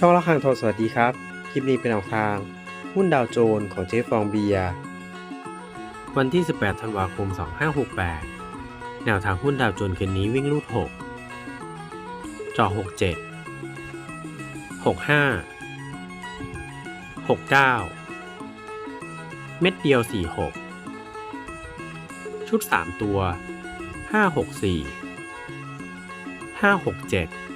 ช่องละครังทองสวัสดีครับ คลิปนี้เป็นแนวทาง หุ้นดาวโจนส์ของเจ๊ฟองเบียร์วันที่ 18 ธันวาคม 2568 แนวทางหุ้นดาวโจนส์คืนนี้วิ่งรูด 6จอ67 65 69 เม็ดเดียว 46 ชุด 3 ตัว 564 567